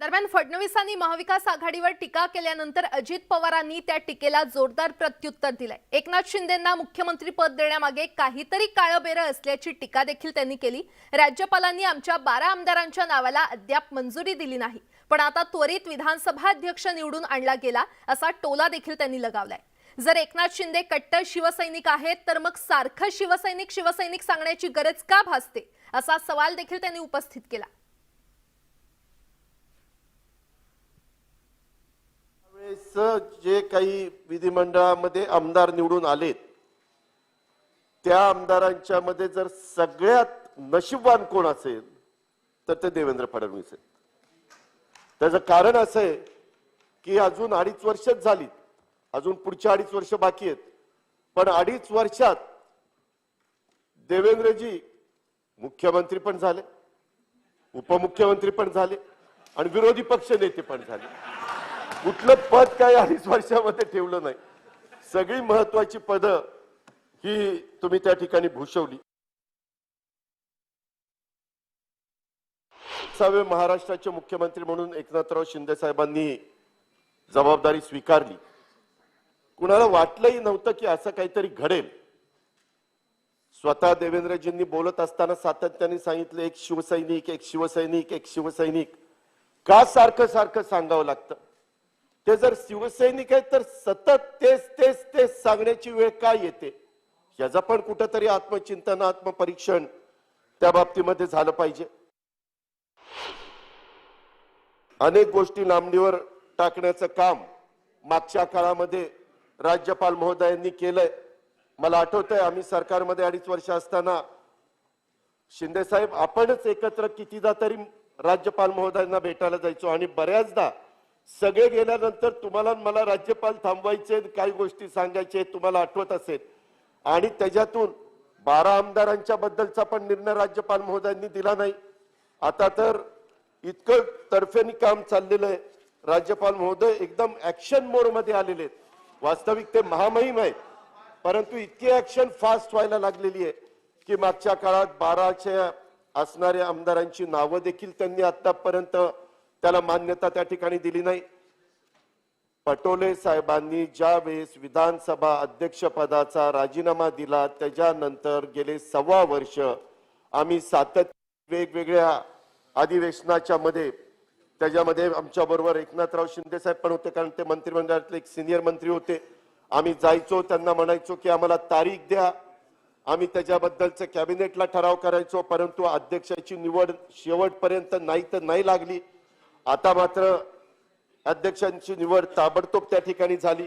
दरम्यान फडणवीसांनी महाविकास आघाडीवर टीका केल्यानंतर अजित पवारांनी त्या टीकेला जोरदार प्रत्युत्तर दिलंय. एकनाथ शिंदेंना मुख्यमंत्री पद देण्यामागे काहीतरी काळंबेरं असल्याची टीका देखील त्यांनी केली. राज्यपालांनी आमच्या बारा आमदारांच्या नावाला अद्याप मंजुरी दिली नाही. पण आता त्वरित विधानसभा अध्यक्ष निवडून आणला गेला असा टोला देखील त्यांनी लगावलाय. जर एकनाथ शिंदे कट्टर शिवसैनिक आहेत तर मग सारखं शिवसैनिक शिवसैनिक सांगण्याची गरज का भासते? असा सवाल देखील त्यांनी उपस्थित केला. जे काही विधिमंडळामध्ये आमदार निवडून आलेत त्या आमदारांच्या मध्ये जर सगळ्यात नशीबवान कोण असेल तर ते देवेंद्र फडणवीस आहेत. त्याचं कारण असं आहे की अजून अडीच वर्षच झाली अजून पुढच्या अडीच वर्ष बाकी आहेत. पण अडीच वर्षात देवेंद्रजी मुख्यमंत्री पण झाले उपमुख्यमंत्री पण झाले आणि विरोधी पक्ष नेते पण झाले. कुठलं पद काय अडीच वर्षामध्ये ठेवलं नाही. सगळी महत्वाची पद ही तुम्ही त्या ठिकाणी भूषवली. सावे महाराष्ट्राचे मुख्यमंत्री म्हणून एकनाथराव शिंदे साहेबांनी जबाबदारी स्वीकारली. कुणाला वाटलंही नव्हतं की असं काहीतरी घडेल. स्वतः देवेंद्रजींनी बोलत असताना सातत्याने सांगितलं एक शिवसैनिक एक शिवसैनिक एक शिवसैनिक. का सारखं सारखं सांगावं लागतं? ते जर शिवसैनिक आहेत तर सतत तेच तेच तेच सांगण्याची वेळ काय येते? याचा पण कुठंतरी आत्मचिंतन आत्मपरीक्षण त्या बाबतीमध्ये झालं पाहिजे. अनेक गोष्टी लांबणीवर टाकण्याचं काम मागच्या काळामध्ये राज्यपाल महोदयांनी केलंय. मला आठवतंय आम्ही सरकारमध्ये अडीच वर्ष असताना शिंदे साहेब आपणच एकत्र कितीदा तरी राज्यपाल महोदयांना भेटायला जायचो आणि बऱ्याचदा सगळे गेल्यानंतर तुम्हाला मला राज्यपाल थांबवायचे काही गोष्टी सांगायचे तुम्हाला आठवत असेल. आणि त्याच्यातून बारा आमदारांच्या बद्दलचा पण निर्णय राज्यपाल महोदयांनी दिला नाही. आता तर इतकं तर्फेनी काम चाललेलं आहे. राज्यपाल महोदय एकदम ऍक्शन मोडमध्ये आलेले आहेत. वास्तविक ते महामहिम आहे. परंतु इतकी ऍक्शन फास्ट व्हायला लागलेली आहे की मागच्या काळात बाराच्या असणाऱ्या आमदारांची नावं देखील त्यांनी आतापर्यंत त्याला मान्यता त्या ठिकाणी दिली नाही. पटोले साहेबांनी ज्या वेळेस विधानसभा अध्यक्षपदाचा राजीनामा दिला त्याच्यानंतर गेले सव्वा वर्ष आम्ही सातत्य वेगवेगळ्या अधिवेशनाच्या मध्ये त्याच्यामध्ये आमच्या बरोबर एकनाथराव शिंदे साहेब पण होते कारण ते मंत्रिमंडळातले एक सिनियर मंत्री होते. आम्ही जायचो त्यांना म्हणायचो की आम्हाला तारीख द्या. आम्ही त्याच्याबद्दलचं कॅबिनेटला ठराव करायचो परंतु अध्यक्षाची निवड शेवटपर्यंत नाही तर नाही लागली. आता मात्र अध्यक्षांची निवड ताबडतोब त्या ठिकाणी झाली.